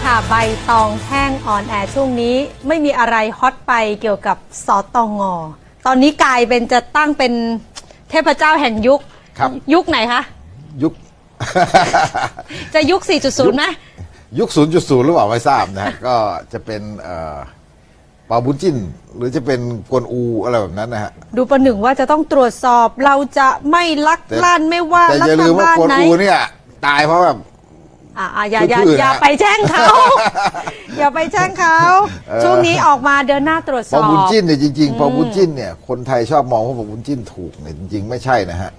ดีค่ะใบตองแห้งออนแอร์ช่วงนี้ไม่มีอะไรฮอตไปเกี่ยวกับสตงตอนนี้กลายเป็นจะตั้งเป็นเทพเจ้าแห่งยุค ครับ ยุคไหนคะ ยุค จะยุค 4.0ไหมยุค 0.0 หรือเปล่าไม่ทราบนะฮะ ก็จะเป็นเอ่อปาบุญจิ้นหรือจะเป็นกวนอูอะไรแบบนั้นนะฮะ ดูประหนึ่งว่าจะต้องตรวจสอบเราจะไม่ลักแต่ ลั่นไม่ว่าแต่รัอย่าฐลืมว่าบาลกวนไหน อูเนี่ย ตายเพราะแบบ อะอะอย่าอย่าชื่อๆนะอย่าไปแจ้งเขา อย่าไปแจ้งเขาเออช่วงนี้ออกมาเดินหน้าตรวจสปาอบบุญจิ้นเนี่ยจริงๆปาบุญจิ้นเนี่ยคนไทยชอบมองว่าปาบุญจิ้นถูกเนี่ยจริงๆไม่ใช่นะฮะ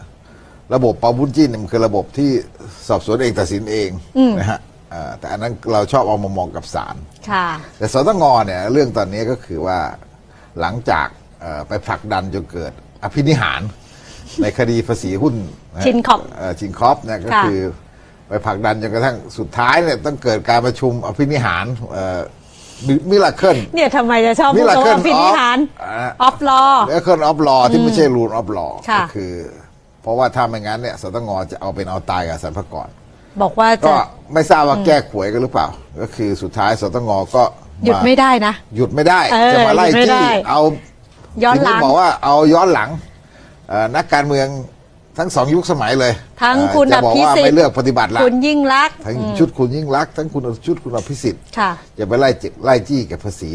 ระบบปาบุญจิ้นเนี่ยมันคือระบบที่สอบสวนเองตัดสินเองนะฮะอ่าแต่อันนั้นเราชอบเอามามองกับศาลค่ะแต่สตงเนี่ยเรื่องตอนนี้ก็คือว่าหลังจากเอ่อไปผลักดันจนเกิดอภินิหาร ในคดีภาษีหุ้นนะฮะชินคอปเอ่อชินคอปเนี่ยก็ค่ะคือ ไปผลักดันจนกระทั่งสุดท้ายเนี่ยต้องเกิดการประชุมอภินิหารมิลาเคิลเนี่ยทำไมจะชอบพูด Miracle คำว่าพินิหาร of อ่าออฟลอมิลาเคิลออฟลอที่ไม่ใช่รู l ออฟลอค่ะก็คือ เพราะว่าถ้าไม่งั้นเนี่ยสตงจะเอาเป็นเอาตายกับสรรพากรบอกว่าจะก็ไม่ทราบว่าแก้ขวยกันหรือเปล่า ก็คือสุดท้ายสตงก็หยุดาไม่ได้นะ หยุดไม่ได้เออจะมาไล่หยุดไม่จี้ได้เอาย้อนหลังทีบอกว่าเอาย้อนหลังเอ่อนักการเมือง ทั้งสองยุคสมัยเลยทั้งเอ่อคุณจะบอกอภิว่าสิทธิ์ไม่เลือกปฏิบัติละคุณยิ่งรักษณ์ทั้งชุดคุณยิ่งรักษณ์ทั้งคุณชุดคุณอภิสิทธิ์ค่ะ จะไปไล่จิไล่จี้เก็บภาษี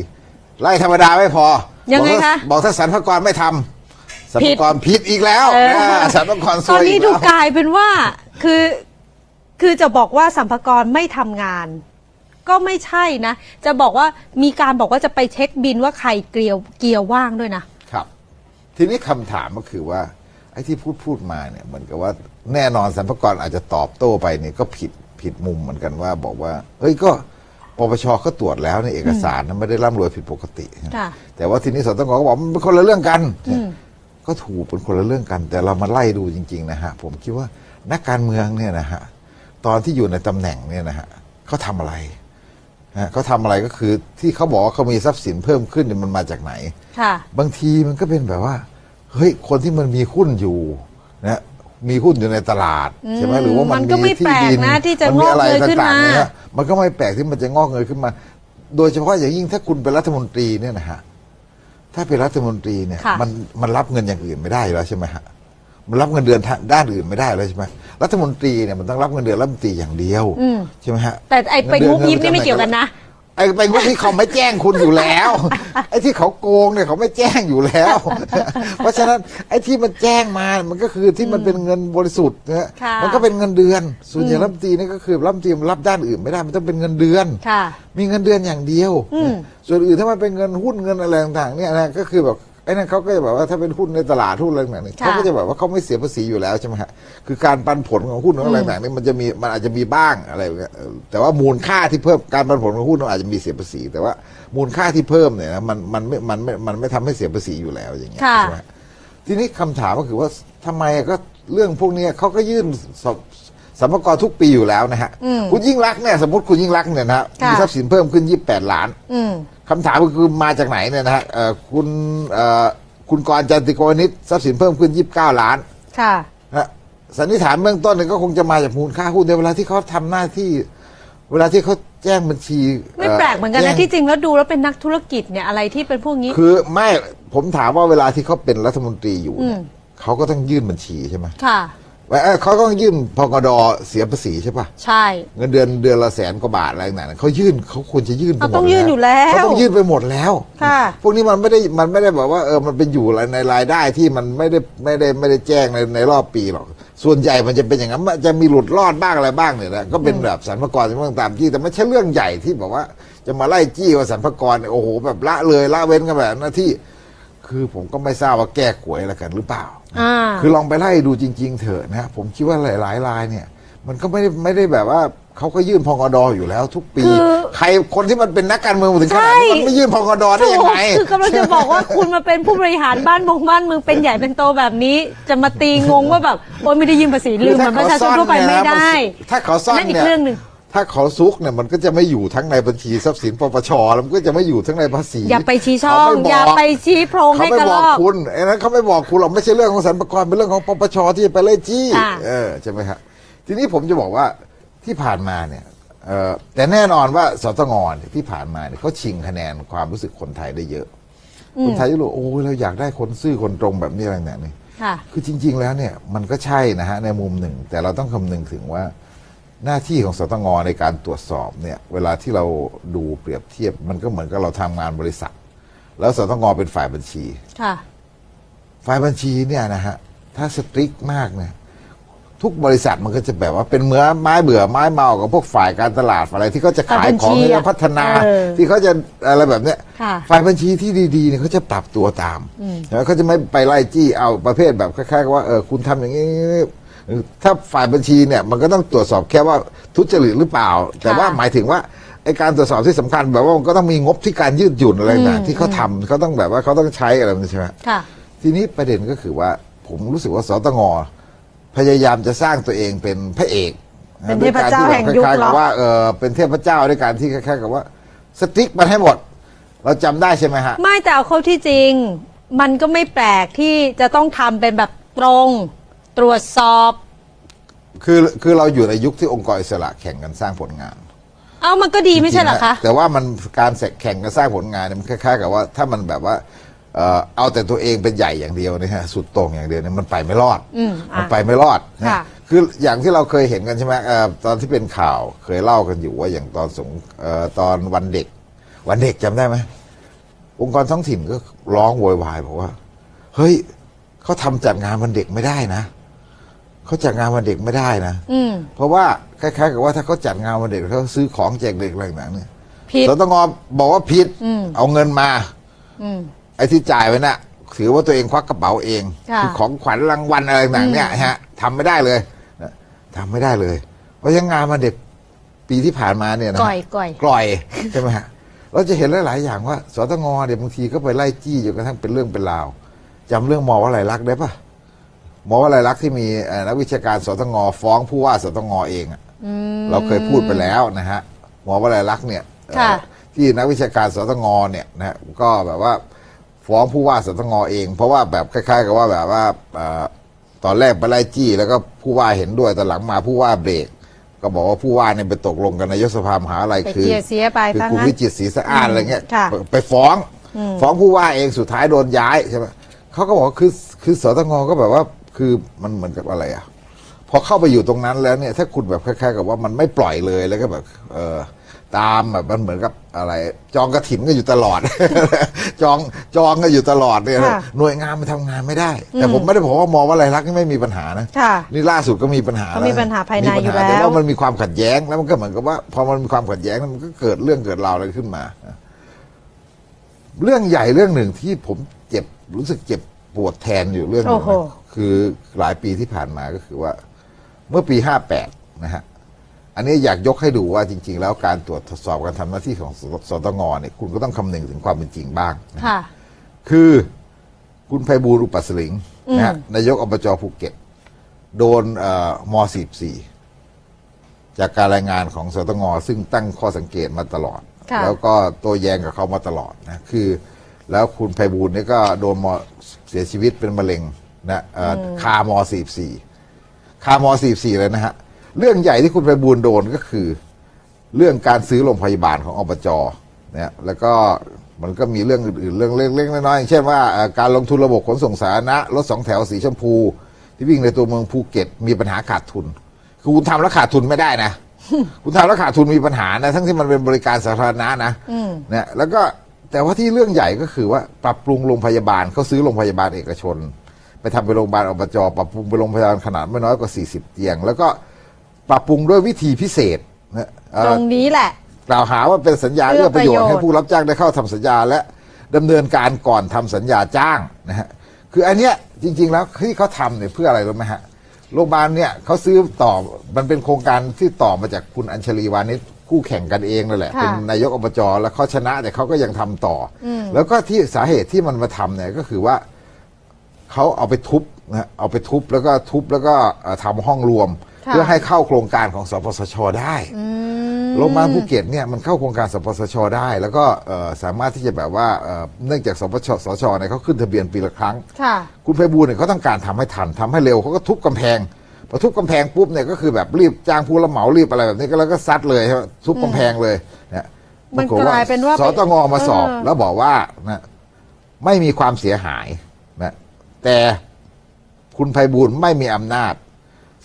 ไล่ธรรมดาไม่พอยังไงบอกว่าคะบอกถ้าสรรพากรไม่ทำสรรผิพาดกรผิดอีกแล้วเออ นะสรรพากรซตอวนยนี้อีกดูแล้วกลายเป็นว่าคือคือจะบอกว่าสัมภากรไม่ทำงาน ก็ไม่ใช่นะ จะบอกว่ามีการบอกว่าจะไปเช็คบินว่าใครเกลียวเกียร์ว่างด้วยนะ ครับ ทีนี้คำถามก็คือว่าไอ้ที่พูดพูดมาเนี่ยเหมือนกับว่าแน่นอนสรรพากรอาจจะตอบโต้ไปเนี่ยก็ผิดผิดมุมเหมือนกันว่าบอกว่าเฮ้ยก็ปปชก็ตรวจแล้วในเอกสารนะไม่ได้ร่ำรวยผิดปกติ ค่ะแต่ว่าทีนี้สตงก็บอกมันเป็นคนละเรื่องกันก็ถูกเป็นคนละเรื่องกัน แต่เรามาไล่ดูจริง ๆ นะฮะ ผมคิดว่านักการเมืองเนี่ยนะฮะตอนที่อยู่ในตำแหน่งเนี่ยนะฮะเขาทำอะไรนะฮะเขาทำอะไรก็คือที่เขาบอกว่าเขามีทรัพย์สินเพิ่มขึ้นเนี่ยมันมาจากไหน ค่ะ บางทีมันก็เป็นแบบว่า เฮ้ยคนที่มันมีหุ้นอยู่นะมีหุ้นอยู่ในตลาดใช่ไหมหรือว่ามันมันก็ไม่ที่แปลกดินนะที่จะมัมีอะไรงอกเงยขึ้นต่างๆมาเนี่ยมันก็ไม่แปลกที่มันจะงอกเงยขึ้นมา โดยเฉพาะอย่างยิ่งถ้าคุณเป็นรัฐมนตรีเนี่ยนะฮะถ้าเป็นรัฐมนตรีเนี่ยค่ะมันมันรับเงินอย่างอื่นไม่ได้อยู่แล้วใช่ไหมฮะมันรับเงินเดือนทางด้านอื่นไม่ได้แล้วใช่ไหมรัฐมนตรีเนี่ยมันต้องรับเงินเดือนรัฐมนตรีอย่างเดียวใช่ไหมฮะแต่ไอ้ไปเงินงุบเดืยิบนี่ไม่เกี่ยวกันนะ ไอ้ไปงุบที่เขาไม่แจ้งคุณอยู่แล้ว ไอ้ที่เขาโกงเนี่ยเขาไม่แจ้งอยู่แล้ว เพราะฉะนั้นไอ้ที่มันแจ้งมา มันก็คือที่มันเป็นเงินบริสุทธิ์นะฮะค่ะมันก็เป็นเงินเดือน ส่วนใหญ่รัฐมนตรีนี่ก็คือรัฐมนตรีมันรับด้านอื่นไม่ได้มันต้องเป็นเงินเดือน ค่ะมีเงินเดือนอย่างเดียวส่วนอื่นถ้ามันเป็นเงินหุ้นเงินอะไรต่างๆเนี่ยนะก็คือแบบ ไอ้นั่นเขาก็จะแบบว่าถ้าเป็นหุ้นในตลาดหุ้นอะไรต่างๆเนี่ยค่ะเขาก็จะแบบว่าเขาไม่เสียภาษีอยู่แล้วใช่ไหมฮะคือการปันผลของหุ้นของอะไรต่างๆเนี่ยมันจะมีมันอาจจะมีบ้างอะไรแบบเนี้ยเออแต่ว่ามูลค่าที่เพิ่มการปันผลของหุ้นมันอาจจะมีเสียภาษี แต่ว่ามูลค่าที่เพิ่มเนี่ยนะมันมันไม่มันไม่มันไม่ทำให้เสียภาษีอยู่แล้วอย่างเงี้ยค่ะใช่ไหมทีนี้คำถามก็คือว่าทำไมก็เรื่องพวกเนี้ยเขาก็ยื่นสอบ สัมภากระทุกปีอยู่แล้วนะฮะ คุณยิ่งรักษณ์เนี่ยสมมติคุณยิ่งรักษณ์เนี่ยนะฮะค่ะมีทรัพย์สินเพิ่มขึ้น 28 ล้านอืมคำถามก็คือมาจากไหนเนี่ยนะฮะเอ่อคุณเอ่อคุณกรณ์จันติโกนิตทรัพย์สินเพิ่มขึ้น 29 ล้าน ค่ะนะฮะสันนิษฐานเบื้องต้นเนี่ยก็คงจะมาจากมูลค่าหุ้นในเวลาที่เขาทำหน้าที่ เวลาที่เขาแจ้งบัญชี ไม่แปลกเหมือนกันแจ้นะงที่จริงแล้วดูแล้วเป็นนักธุรกิจเนี่ยอะไรที่เป็นพวกนี้ คือไม่ผมถามว่าเวลาที่เขาเป็นรัฐมนตรีอยู่เนี่ยเขาก็ต้องยื่นบัญชีใช่ไหมค่ะว่า เอ้ยเขาต้องยื่นพกดเสียภาษีใช่ปะใช่ เงินเดือนเดือนละแสนกว่าบาทอะไรต่างๆเขายื่นเขาควรจะยื่นไปหมดเขาต้องยื่นอยู่แล้วเขาต้องยื่นไปหมดแล้วค่ะพวกนี้มันไม่ได้มันไม่ได้แบบว่าเออมันเป็นอยู่ในรายได้ที่มันไม่ได้ไม่ได้ไม่ได้แจ้งในในรอบปีหรอกส่วนใหญ่มันจะเป็นอย่างนั้นมันจะมีหลุดรอดบ้างอะไรบ้างเนี่ยนะก็เป็นแบบสรรพากรที่ต้องตามที่แต่ไม่ใช่เรื่องใหญ่ที่บอกว่า จะมาไล่จี้ว่าสรรพากรเนี่ยโอ้โหแบบละเลยละเว้นกันแบบหน้าที่ คือผมก็ไม่ทราบว่าแก้กวยอะไรกันหรือเปล่าอ่า คือลองไปไล่ดูจริง ๆ เถอะนะผมคิดว่าหลายๆรายเนี่ย มันก็ไม่ได้ไม่ได้แบบว่าเขาก็ยื่นพงอดอยู่แล้วทุกปี คือใครคนที่มันเป็นนักการเมืองมาถึงขนาดใช่นี้มันไม่ยื่นพงอดได้ยังไงคือกำลังจะบอกว่าคุณมาเป็นผู้บริหารบ้านมงบ้านเมืองเป็นใหญ่เป็นโตแบบนี้ จะมาตีงงว่าแบบโอ้ยไม่ได้ยินภาษีลืมเหมือนประชาชนทั่วไปไม่ได้ ถ้าเขาซ่อนนั่นอีกเนี่ยเรื่องหนึ่ง ถ้าเขาซุกเนี่ยมันก็จะไม่อยู่ทั้งในบัญชีทรัพย์สินปปชแล้วมันก็จะไม่อยู่ทั้งในภาษีอย่าไปชี้ช่องเขาม่บกอย่าไปชี้โพรงเขาให้ไม่กระบลอกอกคุณไอ้นั้นเขาไม่บอกคุณหรอกไม่ใช่เรื่องของสรรพากรเป็นเรื่องของปปชที่จะไปไล่จี้อ่าเออใช่ไหมครับทีนี้ผมจะบอกว่าที่ผ่านมาเนี่ยเอ่อแต่แน่นอนว่าสตงเนี่ยที่ผ่านมาเนี่ยเขาชิงคะแนนความรู้สึกคนไทยได้เยอะ คนไทยจะรู้โอ้ยเราอยากได้คนซื่อคนตรงแบบนี้อะไรแบบนี้ค่ะคือจริง ๆ แล้วเนี่ยมันก็ใช่นะฮะในมุมหนึ่ง แต่เราต้องคำนึงถึงว่า หน้าที่ของสตงในการตรวจสอบเนี่ยเวลาที่เราดูเปรียบเทียบ มันก็เหมือนกับเราทำงานบริษัท แล้วสตงเป็นฝ่ายบัญชีค่ะฝ่ายบัญชีเนี่ยนะฮะถ้าสตริกมากเนี่ยทุกบริษัทมันก็จะแบบว่าเป็นเมือไม้เบื่อไม้เมากับพวกฝ่ายการตลาดฝ่ายอะไรที่เขาจะขายของฝ่ายบัญชีที่อะพัฒนาเออที่เขาจะอะไรแบบเนี้ยค่ะฝ่ายบัญชีที่ดีๆเนี่ยเขาจะปรับตัวตามแล้วเขาจะไม่ไปไล่จี้เอาประเภทแบบคล้ายๆกับว่าเออคุณทำอย่างนี้ ถ้าฝ่ายบัญชีเนี่ยมันก็ต้องตรวจสอบแค่ว่าทุจริตหรือเปล่า แต่ว่าหมายถึงว่าไอการตรวจสอบที่สำคัญแบบว่ามันก็ต้องมีงบที่การยืดหยุ่นอะไรต่างๆที่เขาทำเขาต้องแบบว่าเขาต้องใช้อะไรแบบนี้ใช่ไหมค่ะทีนี้ประเด็นก็คือว่าผมรู้สึกว่าสตงพยายามจะสร้างตัวเองเป็นพระเอกเป็นเทพเจ้าแห่งยุคคล้ายๆเหรกับอว่าเออเป็นเทพเจ้าด้วยการที่คล้ายๆกับว่า สติ๊กมันให้หมด เราจำได้ใช่ไหมฮะ ไม่แต่เอาเข้าที่จริง มันก็ไม่แปลกที่จะต้องทำเป็นแบบตรง ตรวจสอบ คือคือเราอยู่ในยุคที่องค์กรอิสระแข่งกันสร้างผลงาน เอามันก็ดีไม่ใช่เหรอคะ แต่ว่ามันการแข่งกันสร้างผลงานเนี่ยมันคล้ายๆกับว่าถ้ามันแบบว่าเอ่อเอาแต่ตัวเองเป็นใหญ่อย่างเดียวเนี่ยฮะสุดโต่งอย่างเดียวเนี่ยมันไปไม่รอดอืมอะมันไปไม่รอดนะค่ะคืออย่างที่เราเคยเห็นกันใช่ไหมเอ่อตอนที่เป็นข่าวเคยเล่ากันอยู่ว่าอย่างตอนสงเอ่อตอนวันเด็ก วันเด็กจำได้ไหมองค์กรท้องถิ่นก็ร้องโวยวายบอกว่า เฮ้ยเขาทำจัดงานวันเด็กไม่ได้นะ เขาจัดงานวันเด็กไม่ได้นะอืม เพราะว่าคล้ายๆกับว่าถ้าเขาจัดงานวันเด็กเขาซื้อของแจกเด็กอะไรต่างๆเนี่ยผิดสตงบอกว่าผิดอืม เอาเงินมา อืม ไอ้ที่จ่ายไปน่ะถือว่าตัวเองควักกระเป๋าเองค่ะอของขวัญรางวัลอะไรต่างๆเนี่ยฮะทำไม่ได้เลยนะทำไม่ได้เลย เพราะฉะนั้นงานวันเด็กปีที่ผ่านมาเนี่ยนะก่อยก่อย กล่อยใช่ไหมฮะเราจะเห็นหลายๆอย่างว่าสตงเดี๋ยวบางทีก็ไปไล่จี้จนกระทั่งเป็นเรื่องเป็นราวจำเรื่องมอวลัยลักษณ์ได้ปะ มอวลัยลักษณ์ที่มีเอ่อนักวิชาการสตงฟ้องผู้ว่าสตงเองอะอืมเราเคยพูดไปแล้วนะฮะหมอวลัยลักษณ์เนี่ยเอ่อค่ะที่นักวิชาการสตงเนี่ยนะฮะก็แบบว่าฟ้องผู้ว่าสตงเอง เพราะว่าแบบคล้าย ๆ กับว่าแบบว่าเอ่อตอนแรกไปไล่จี้ แล้วก็ผู้ว่าเห็นด้วยแต่หลังมาผู้ว่าเบรกก็บอกว่าผู้ว่าเนี่ยไปตกลงกันนายกสภามหาอะไรไปคือเกลียเสียไปคือทั้งคุณนั้นวิจิตรศรีสะอาดอะไรเงี้ยค่ะไปไปฟ้อง ฟ้องผู้ว่าเองสุดท้ายโดนย้ายใช่ไหมเขาก็บอกว่าคือคือสตงก็แบบว่า คือมันเหมือนกับอะไรอะพอเข้าไปอยู่ตรงนั้นแล้วเนี่ย ถ้าคุณแบบคล้ายๆกับว่ามันไม่ปล่อยเลยแล้วก็แบบ เออตามแบบมันเหมือนกับอะไร จองกระถินก็อยู่ตลอด จองจองก็อยู่ตลอดเนี่ยค่ะหน่วยงานมันทำงานไม่ได้ แต่ผมไม่ได้บอกว่ามองว่าอะไรลักษณ์นี่ไม่มีปัญหานะค่ะนี่ล่าสุดก็มีปัญหาก็มีแวปัญหาภายในมีปัญอยู่หาแล้วแต่ว่ามันมีความขัดแย้งแล้วมันก็เหมือนกับว่า พอมันมีความขัดแย้งแล้วมันก็เกิดเรื่องเกิดราวอะไรขึ้นมา เรื่องใหญ่เรื่องหนึ่งที่ผมเจ็บรู้สึกเจ็บปวดแทนอยู่เรื่องหนึงโอ้โหนะ คือหลายปีที่ผ่านมาก็คือว่า เมื่อปีห้าแปดนะฮะ อันนี้อยากยกให้ดูว่าจริง ๆ แล้วการตรวจสอบการทำหน้าที่ของสสตงเนี่ยคุณก็ต้องคำนึงถึงความเป็นจริงบ้างนะค่ะ คือคุณไพบูลย์อุปสลิงนะฮะนายกอบจภูเก็ต โดนเอ่อม 44 จากการรายงานของสตงซึ่งตั้งข้อสังเกตมาตลอด ค่ะ แล้วก็โตัวแย้งกับเขามาตลอดนะคือ แล้วคุณไพบูลย์เนี่ยก็โดนมเสียชีวิตเป็นมะเร็ง นะเอ่ออคาม44คาม44เลยนะฮะ เรื่องใหญ่ที่คุณไพบูลย์โดนก็คือ เรื่องการซื้อโรงพยาบาลของอบจเนี่ยแล้วก็มันก็มีเรื่องอื่นๆ เรื่องเล็กๆน้อยๆอย่างเช่นว่าเอ่อการลงทุนระบบขนส่งสาธารณะรถสองแถวสีชมพู ที่วิ่งในตัวเมืองภูเก็ตมีปัญหาขาดทุน คือคุณทำแล้วขาดทุนไม่ได้นะ คุณทำแล้วขาดทุนมีปัญหานะ ทั้งที่มันเป็นบริการสาธารณะนะเนี่ยแล้วก็แต่ว่าที่เรื่องใหญ่ก็คือว่าปรับปรุงโรงพยาบาลเขาซื้อโรงพยาบาลเอกชนไป ทำเป็นโรงพยาบาลอบจปรับปรุงเป็นโรงพยาบาลขนาดไม่น้อยกว่า 40 เตียง แล้วก็ปรับปรุงด้วยวิธีพิเศษนะเอ่ตอรงนี้แหละ กล่าวหาว่าเป็นสัญญาเอื้เอื้ออประโยชน์ประโยชน์ให้ผู้รับจ้างได้เข้าทำสัญญาและดำเนินการก่อนทำสัญญาจ้างนะฮะคืออันเนี้ยจริง ๆ แล้วที่เขาทำเนี่ยเพื่ออะไรรู้ไหมฮะโรงพยาบาลเนี่ยเขาซื้อต่อมันเป็นโครงการที่ต่อมาจากคุณอัญชลีวานิชคู่แข่งกันเองนั่นแหละค่ะเป็นนายกอบจแล้วเขาชนะแต่เขาก็ยังทำต่ออแล้วก็ที่สาเหตุที่มันมาทำเนี่ยก็คือว่า เขาเอาไปทุบนะฮะเอาไปทุบแล้วก็ทุบแล้วก็เอ่อทำห้องรวมค่ะเพื่อให้เข้าโครงการของสปสชได้โรงพยาบาลภูเก็ตเนี่ยมันเข้าโครงการสปสชได้ แล้วก็เอ่อสามารถที่จะแบบว่าเอ่อเนื่องจากสปชสชเนี่ยเขาขึ้นทะเบียนปีละครั้งค่ะคุณไพบูลย์เนี่ยเขาต้องการทำให้ทันทำให้เร็วเขาก็ทุบกำแพงพอทุบกำแพงปุ๊บเนี่ยก็คือแบบรีบจ้างผู้รับเหมารีบอะไรแบบนี้ก็แล้วก็ซัดเลยใช่ไหมทุบกำแพงเลยเนี่ยมันปรฏกลายเป็นว่าสตงมาสอบเออแล้วบอกว่านะไม่มีความเสียหายนะ แต่คุณไพบูลย์ไม่มีอำนาจ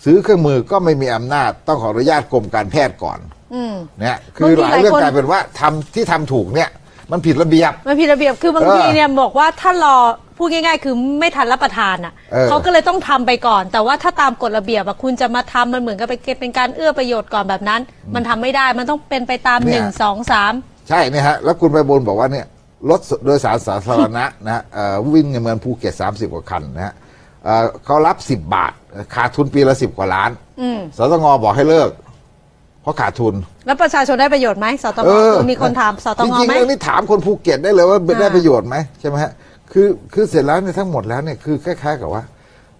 ซื้อเครื่องมือก็ไม่มีอำนาจ ต้องขออนุญาตกรมการแพทย์ก่อนอืม เนี่ยคือบางทีหลายเรื่องหลายคน กลายเป็นว่าทำที่ทำถูกเนี่ย มันผิดระเบียบ มันผิดระเบียบคือบางเออทีเนี่ยบอกว่าถ้ารอพูดง่ายๆ คือไม่ทันรับประทานอะเออ เขาก็เลยต้องทำไปก่อน แต่ว่าถ้าตามกฎระเบียบอะคุณจะมาทำมันเหมือนกับไปเป็นการเอื้อประโยชน์ก่อนแบบนั้น มันทำไม่ได้มันต้องเป็นไปตามหนึ่งสองสาม ใช่เนี่ยฮะแล้วคุณไพบูลย์บอกว่าเนี่ย รถโดยสารสาธารณะนะฮะเอ่อวิ่งในเมืองภูเก็ต 30 กว่าคันนะฮะเอ่อเขารับ 10 บาท ขาดทุนปีละ 10 กว่าล้านอืมสตงบอกให้เลิก เพราะขาดทุน แล้วประชาชนได้ประโยชน์ไหมสตงเออมีคนถามสตจงริงๆไหมเรื่องนี้ถามคนภูเก็ตได้เลยว่าอ่าได้ประโยชน์ไหมใช่ไหมฮะคือคือเสร็จแล้วเนี่ยทั้งหมดแล้วเนี่ยคือคล้ายๆกับว่า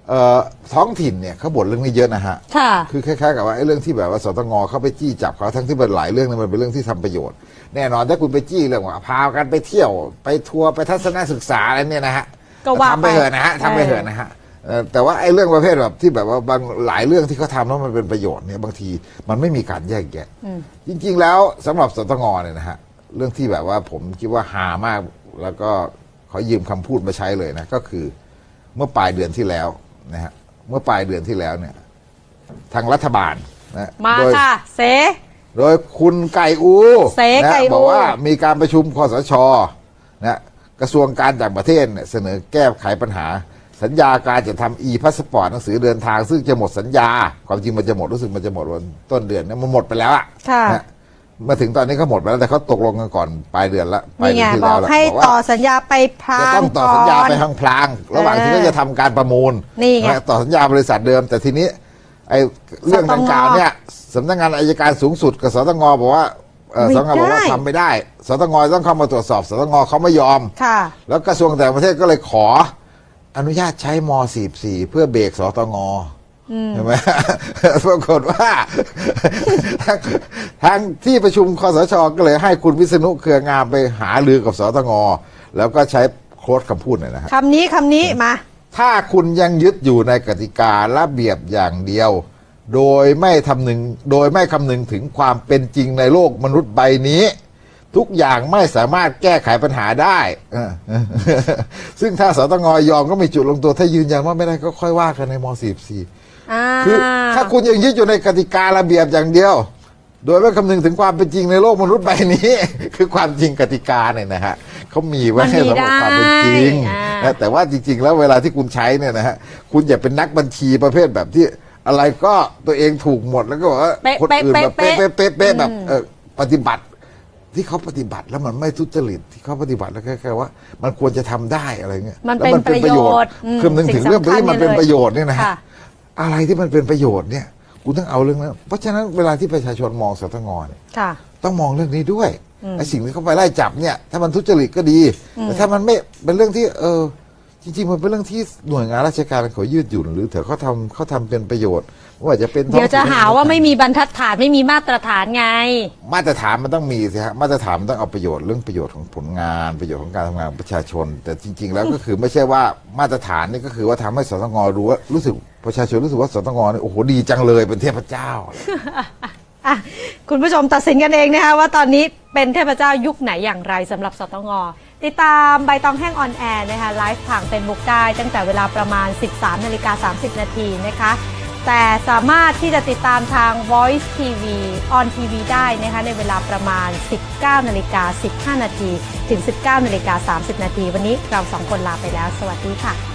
เอ่อท้องถิ่นเนี่ยเขาบ่นเรื่องนี้เยอะนะฮะค่ะคือคล้ายๆกับว่าไอ้เรื่องที่แบบว่าสตงเข้าไปจี้จับเขาทั้งที่เป็นหลายเรื่องเนี่ยมันเป็นเรื่องที่ทำประโยชน์ แน่นอนถ้าคุณไปจี้เรื่องว่าพากันไปเที่ยวไปทัวร์ไปทัศนศึกษาอะไรเนี่ยนะฮะก็ว่าทำไปไปเถอะนะฮะทำไปเถอะนะฮะเอ่อแต่ว่าไอ้เรื่องประเภทแบบที่แบบว่าบางหลายเรื่องที่เขาทำแล้วมันเป็นประโยชน์เนี่ยบางทีมันไม่มีการแยกแยะอืมจริง ๆ แล้วสำหรับสตงเนี่ยนะฮะเรื่องที่แบบว่าผมคิดว่าหามากแล้วก็ขอยืมคำพูดมาใช้เลยนะก็คือเมื่อปลายเดือนที่แล้วนะฮะเมื่อปลายเดือนที่แล้วเนี่ย ทางรัฐบาลนะมาโดยค่ะเส โดยคุณไก่อูเสนะไก่อู บอกว่ามีการประชุมคอสชนะกระทรวงการต่างประเทศเนี่ยเสนอแก้ไขปัญหา สัญญาการจะทำอีพาสปอร์ตหนังสือเดินทางซึ่งจะหมดสัญญา ความจริงมันจะหมดรู้สึกมันจะหมดวันต้นเดือนเนี่ยมันหมดไปแล้วอะค่ะ นะมาถึงตอนนี้ก็หมดไปแล้วแต่เขาตกลงกันก่อนปลายเดือนละปลายนี่เดืไงอนที่บแล้อวกละให้บอกว่า ต่อสัญญาไปพลาจะงต้องต่อสัญญาไปพลางๆระหว่างที่เออเขาจะทำการประมูลนี่ไงะต่อสัญญาบริษัทเดิม แต่ทีนี้ ไอ้เรื่องดังกล่าวเนี่ยสำนักงานอายการสูงสุดกับสตงบอกว่าเอ่อไม่สตงบอกว่าได้ทำไม่ได้สตงต้องเข้ามาตรวจสอบสตงเขาไม่ยอมค่ะ แล้วกระทรวงต่างประเทศก็เลยขอ อนุญาตใช้ม 44 เพื่อเบรกสตงใช่ไหมปรากฏว่าทางทางที่ประชุมคอสชก็เลยให้คุณวิษณุเครืองามไปหาลือกับสตงแล้วก็ใช้โค้ดคำพูดหน่อยนะฮะคำนี้คำนี้มา ถ้าคุณยังยึดอยู่ในกติการะเบียบอย่างเดียว โดยไม่ทำนึงโดยไม่คำนึงถึงความเป็นจริงในโลกมนุษย์ใบนี้ ทุกอย่างไม่สามารถแก้ไขปัญหาได้เออซึ่งถ้าสตงยอมก็มีจุดลงตัว ถ้ายืนยันว่าไม่ได้ก็ค่อยว่ากันในม .44 อ่าคือถ้าคุณยังยึดอยู่ในกติการะเบียบอย่างเดียว โดยไม่คำนึงถึงความเป็นจริงในโลกมนุษย์ใบนี้ คือความจริงกติกาเนี่ยนะฮะเขามีไว้ให้สำหรับความเป็นจริงอ่านะแต่ว่าจริง ๆ แล้วเวลาที่คุณใช้เนี่ยนะฮะคุณอย่าเป็นนักบัญชีประเภทแบบที่อะไรก็ตัวเองถูกหมดแล้วก็บอกว่าเป๊ะคนอื่นแบบเป๊ะเป๊ะเป๊ะเป๊ะเป๊ะแบบเออปฏิบัติที่เขาปฏิบัติแล้วมันไม่ทุจริตที่เขาปฏิบัติแล้วแค่ว่า มันควรจะทำได้อะไรเงี้ยมันแล้วเป็นประโยชน์อืมคือนึงถึงเรื่องสิ่งสำคัญที่มันเป็นเลยประโยชน์เนี่ยนะฮะค่ะอะไรที่มันเป็นประโยชน์เนี่ย คุณต้องเอาเรื่องนั้นเพราะฉะนั้นเวลาที่ประชาชนมองสตงเนี่ยค่ะ ต้องมองเรื่องนี้ด้วยไอ้สิ่งที่เขาไปไล่จับเนี่ย ถ้ามันทุจริตก็ดีแต่ถ้ามันไม่เป็นเรื่องที่ เออ จริงๆมันเป็นเรื่องที่หน่วยงานราชการเขายืดหยุ่น หรือเถอะเขาทำเขาทำเป็นประโยชน์ไม่ ว่าจะเป็นท้องเดี๋ยวจะถิ่นหาว่าไม่มีบรรทัดฐานไม่มีมาตรฐานไง มาตรฐานมันต้องมีสิฮะมาตรฐานมันต้องเอาประโยชน์เรื่องประโยชน์ของผลงานประโยชน์ของการทำงานของประชาชน แต่จริง ๆ แล้วก็คือไม่ใช่ว่ามาตรฐานนี่ก็คือว่าทำให้สตงรู้ว่ารู้สึกประชาชนรู้สึกว่าสตงเนี่ยโอ้โหดีจังเลยเป็นเทพเจ้า อะคุณผู้ชมตัดสินกันเองนะคะว่าตอนนี้เป็นเทพเจ้ายุคไหนอย่างไรสำหรับสตงติดตามใบตองแห้งออนแอร์นะคะไลฟ์ทางเฟซบุ๊กได้ตั้งแต่เวลาประมาณ 13นาฬิกา30 นาทีนะคะ แต่สามารถที่จะติดตามทาง Voice TV on TV ได้นะคะในเวลาประมาณ 19นาฬิกา15นาทีถึง 19นาฬิกา30นาทีวันนี้เราสองคนลาไปแล้ว สวัสดีค่ะ